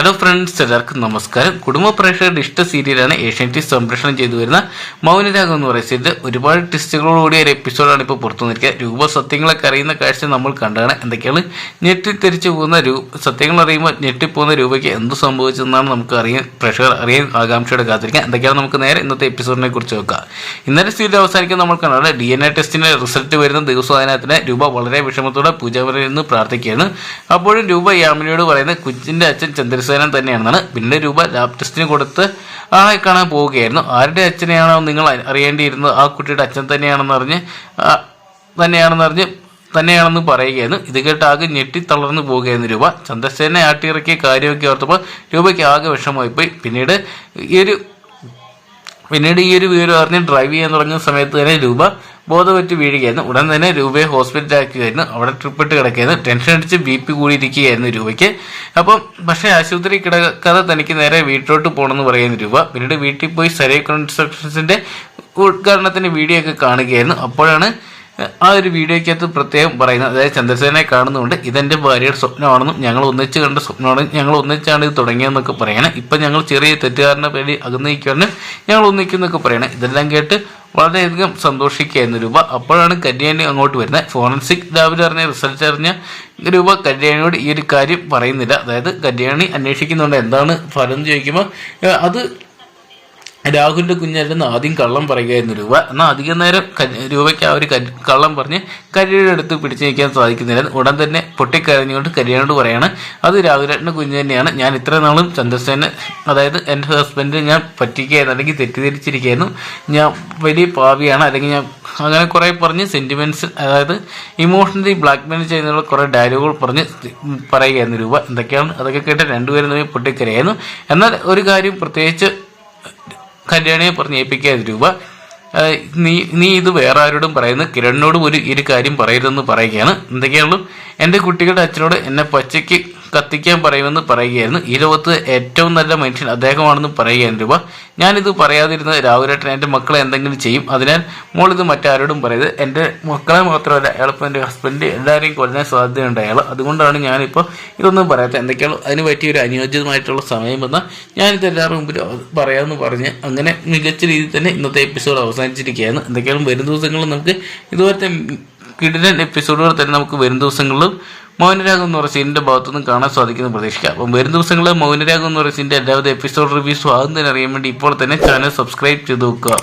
Hello friends എല്ലാവർക്കും നമസ്കാരം. കുടുംബ പ്രേക്ഷകരുടെ ഇഷ്ട സീരിയലാണ് ഏഷ്യാനെറ്റ് സംപ്രേഷണം ചെയ്തു വരുന്ന മൗനരാഗം എന്ന് പറയുന്ന സീരിയൽ ഒരുപാട് ടെസ്റ്റുകളോടുകൂടിയ ഒരു എപ്പിസോഡാണ് ഇപ്പോൾ പുറത്തു നിൽക്കുക രൂപ സത്യങ്ങളൊക്കെ അറിയുന്ന കാഴ്ച നമ്മൾ കണ്ടാണ് എന്തൊക്കെയാണ്? ഞെട്ടിത്തെറിച്ചു പോകുന്ന രൂ സത്യങ്ങൾ അറിയുമ്പോൾ ഞെട്ടിപ്പോകുന്ന രൂപയ്ക്ക് എന്ത് സംഭവിച്ചെന്നാണ് നമുക്ക് അറിയാൻ പ്രേക്ഷകർ അറിയാൻ ആകാംക്ഷയോടെ കാത്തിരിക്കാം. എന്തൊക്കെയാണ് നമുക്ക് നേരെ ഇന്നത്തെ എപ്പിസോഡിനെ കുറിച്ച് നോക്കാം. ഇന്നത്തെ സീരിയൽ അവസാനിക്കാൻ നമ്മൾ കണ്ടാണ് ഡി എൻ എ ടെസ്റ്റിന്റെ റിസൾട്ട് വരുന്ന ദിവസം അതിനകത്തിന് രൂപ വളരെ വിഷമത്തോടെ പൂജാപുരയിൽ നിന്ന് പ്രാർത്ഥിക്കുകയാണ്. അപ്പോഴും രൂപ യാമിനിയോട് പറയുന്നത് കുഞ്ഞിന്റെ അച്ഛൻ ചന്ദ്രസേനൻ തന്നെയാണെന്നാണ്. പിന്നെ രൂപ ലാബ് ടെസ്റ്റിന് കൊടുത്ത് ആളെ കാണാൻ പോവുകയായിരുന്നു. ആരുടെ അച്ഛനെയാണോ നിങ്ങൾ അറിയേണ്ടിയിരുന്നത്? ആ കുട്ടിയുടെ അച്ഛൻ തന്നെയാണെന്ന് അറിഞ്ഞ് തന്നെയാണെന്ന് അറിഞ്ഞ് തന്നെയാണെന്ന് പറയുകയായിരുന്നു. ഇത് കേട്ട് ആകെ ഞെട്ടി തളർന്നു പോവുകയായിരുന്നു രൂപ. ചന്ദ്രസേനെ ആട്ടിയിറക്കിയ കാര്യമൊക്കെ ഓർത്തപ്പോൾ രൂപയ്ക്ക് ആകെ വിഷമമായിപ്പോയി. പിന്നീട് ഈ ഒരു പിന്നീട് ഈ ഒരു വിവരം അറിഞ്ഞ് ഡ്രൈവ് ചെയ്യാൻ തുടങ്ങിയ സമയത്ത് തന്നെ രൂപ ബോധപറ്റി വീഴുകയായിരുന്നു. ഉടൻ തന്നെ രൂപയെ ഹോസ്പിറ്റലാക്കുകയായിരുന്നു അവിടെ ട്രിപ്പിട്ട് കിടക്കുകയായിരുന്നു. ടെൻഷൻ അടിച്ച് ബി പി കൂടിയിരിക്കുകയായിരുന്നു രൂപയ്ക്ക്. അപ്പം പക്ഷേ ആശുപത്രി കിടക്കാതെ തനിക്ക് നേരെ വീട്ടിലോട്ട് പോകണമെന്ന് പറയുന്ന രൂപ. പിന്നീട് വീട്ടിൽ പോയി സരേ കൺസ്ട്രക്ഷൻസിന്റെ ഉദ്ഘാടനത്തിന്റെ വീഡിയോ ഒക്കെ കാണുകയായിരുന്നു. അപ്പോഴാണ് ആ ഒരു വീഡിയോയ്ക്കകത്ത് പ്രത്യേകം പറയുന്നത്. അതായത് ചന്ദ്രസേനെ കാണുന്നുണ്ട്. ഇതെന്റെ ഭാര്യയുടെ സ്വപ്നമാണെന്നും ഞങ്ങൾ ഒന്നിച്ച് കണ്ട സ്വപ്നമാണ്. ഞങ്ങൾ ഒന്നിച്ചാണ് ഇത് തുടങ്ങിയതെന്നൊക്കെ പറയണം. ഇപ്പം ഞങ്ങൾ ചെറിയ തെറ്റുകാരനെ പേടി അകന്നിരിക്കുവാണ് ഞങ്ങൾ ഒന്നിക്കുന്നൊക്കെ പറയണം. ഇതെല്ലാം കേട്ട് വളരെയധികം സന്തോഷിക്കുകയായിരുന്നു രൂപ. അപ്പോഴാണ് കല്യാണി അങ്ങോട്ട് വരുന്നത്. ഫോറൻസിക് ലാബിൽ അറിഞ്ഞ റിസൾട്ട് അറിഞ്ഞ രൂപ കല്യാണിയോട് ഈ ഒരു കാര്യം പറയുന്നില്ല. അതായത് കല്യാണി അന്വേഷിക്കുന്നുണ്ട്. എന്താണ് ഫലം എന്ന് ചോദിക്കുമ്പോൾ അത് രാഹുലിന്റെ കുഞ്ഞല്ലെന്ന് ആദ്യം കള്ളം പറയുകയായിരുന്നു രൂപ. എന്നാൽ അധികം നേരം രൂപയ്ക്ക് ആ ഒരു കള്ളം പറഞ്ഞ് കരിയുടെ അടുത്ത് പിടിച്ചു നിൽക്കാൻ സാധിക്കുന്നില്ല. ഉടൻ തന്നെ പൊട്ടിക്കരഞ്ഞുകൊണ്ട് കരിയനോട് പറയാണ് അത് രാഹുലേട്ടന്റെ കുഞ്ഞ് തന്നെയാണ്. ഞാൻ ഇത്ര നാളും ചന്ദ്രസേനെ അതായത് എന്റെ ഹസ്ബൻഡ് ഞാൻ പറ്റിക്കുകയായിരുന്നു അല്ലെങ്കിൽ തെറ്റിദ്ധരിച്ചിരിക്കുകയായിരുന്നു. ഞാൻ വലിയ പാവിയാണ് അല്ലെങ്കിൽ ഞാൻ അങ്ങനെ കുറേ പറഞ്ഞ് സെന്റിമെന്റ്സ് അതായത് ഇമോഷണലി ബ്ലാക്ക്മെയിൽ ചെയ്യുന്നുള്ള കുറേ ഡയലോഗുകൾ പറഞ്ഞ് പറയുകയായിരുന്നു രൂപ. എന്തൊക്കെയാണ്? അതൊക്കെ കേട്ട് രണ്ടുപേരും തമ്മിൽ പൊട്ടിക്കരയായിരുന്നു. എന്നാൽ ഒരു കാര്യം പ്രത്യേകിച്ച് കല്യാണിയെ പറഞ്ഞ് ഏൽപ്പിക്കാതെ രൂപ. നീ നീ ഇത് വേറെ ആരോടും പറയുന്നു കിരണിനോടും ഒരു ഒരു കാര്യം പറയരുതെന്ന് പറയുകയാണ്. എന്തൊക്കെയാണല്ലോ എന്റെ കുട്ടികളുടെ അച്ഛനോട് എന്നെ പച്ചയ്ക്ക് കത്തിക്കാൻ പറയുമെന്ന് പറയുകയായിരുന്നു. ഈ ലോകത്ത് ഏറ്റവും നല്ല മനുഷ്യൻ അദ്ദേഹമാണെന്ന് പറയുകയായിരുന്നു രൂപ. ഞാനിത് പറയാതിരുന്നത് രാഹുലേട്ടൻ എന്റെ മക്കളെ എന്തെങ്കിലും ചെയ്യും. അതിനാൽ മോൾ ഇത് മറ്റാരോടും പറയരുത്. എന്റെ മക്കളെ മാത്രമല്ല അയാളിപ്പോൾ എന്റെ ഹസ്ബൻഡ് എല്ലാവരെയും കൊല്ലാൻ സാധ്യതയുണ്ട് അയാൾ അതുകൊണ്ടാണ് ഞാനിപ്പോൾ ഇതൊന്നും പറയാത്തത്. എന്തൊക്കെയാണോ അതിന് പറ്റിയ ഒരു അനുയോജ്യമായിട്ടുള്ള സമയം വന്നാൽ ഞാനിത് എല്ലാവരുടെ മുമ്പിൽ പറയാമെന്ന് പറഞ്ഞ് അങ്ങനെ മികച്ച രീതിയിൽ തന്നെ ഇന്നത്തെ എപ്പിസോഡ് അവസാനിച്ചിരിക്കുകയാണ്. എന്തൊക്കെയാണ് വരും ദിവസങ്ങളിൽ നമുക്ക് ഇതുപോലത്തെ കിടിലൻ എപ്പിസോഡുകൾ തന്നെ നമുക്ക് വരും ദിവസങ്ങളിലും മൗനരാഗം എന്ന് പറയുന്ന സീനിന്റെ ഭാഗത്തുനിന്ന് കാണാൻ സാധിക്കുന്ന പ്രതീക്ഷിക്കാം. അപ്പം വരും ദിവസങ്ങളിൽ മൗനരാഗം എന്ന് പറയുന്ന സീനിന്റെ എല്ലാവിധ എപ്പിസോഡ് റിവ്യൂസും ആകുന്നതിന് അറിയാൻ വേണ്ടി ഇപ്പോൾ തന്നെ ചാനൽ സബ്സ്ക്രൈബ് ചെയ്ത് വെക്കുക